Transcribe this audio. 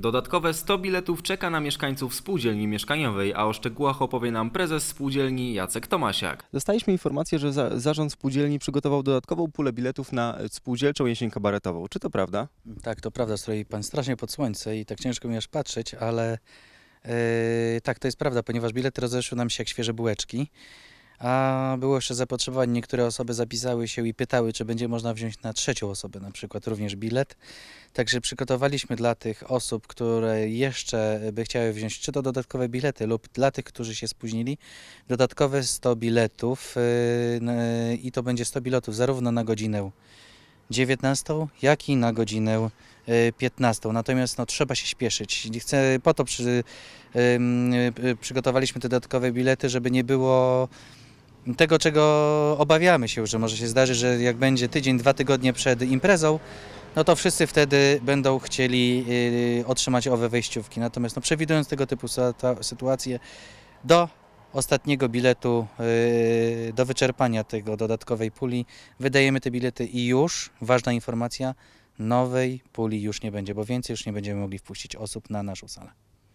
Dodatkowe 100 biletów czeka na mieszkańców spółdzielni mieszkaniowej, a o szczegółach opowie nam prezes spółdzielni Jacek Tomasiak. Dostaliśmy informację, że za, zarząd spółdzielni przygotował dodatkową pulę biletów na spółdzielczą jesień kabaretową. Czy to prawda? Tak, to prawda, stoi pan strasznie pod słońce i tak ciężko mi aż patrzeć, ale yy, tak, to jest prawda, ponieważ bilety rozeszły nam się jak świeże bułeczki, a było jeszcze zapotrzebowanie. Niektóre osoby zapisały się i pytały, czy będzie można wziąć na trzecią osobę na przykład również bilet. Także przygotowaliśmy dla tych osób, które jeszcze by chciały wziąć czy to dodatkowe bilety lub dla tych, którzy się spóźnili, dodatkowe 100 biletów yy, i to będzie 100 biletów zarówno na godzinę 19, jak i na godzinę y, 15. Natomiast no, trzeba się śpieszyć. Chcę, po to przy, ym, y, przygotowaliśmy te dodatkowe bilety, żeby nie było tego, czego obawiamy się, że może się zdarzyć, że jak będzie tydzień, dwa tygodnie przed imprezą, no to wszyscy wtedy będą chcieli y, otrzymać owe wejściówki. Natomiast no, przewidując tego typu sytua- sytuacje, do ostatniego biletu, y, do wyczerpania tego dodatkowej puli, wydajemy te bilety i już, ważna informacja, nowej puli już nie będzie, bo więcej już nie będziemy mogli wpuścić osób na naszą salę.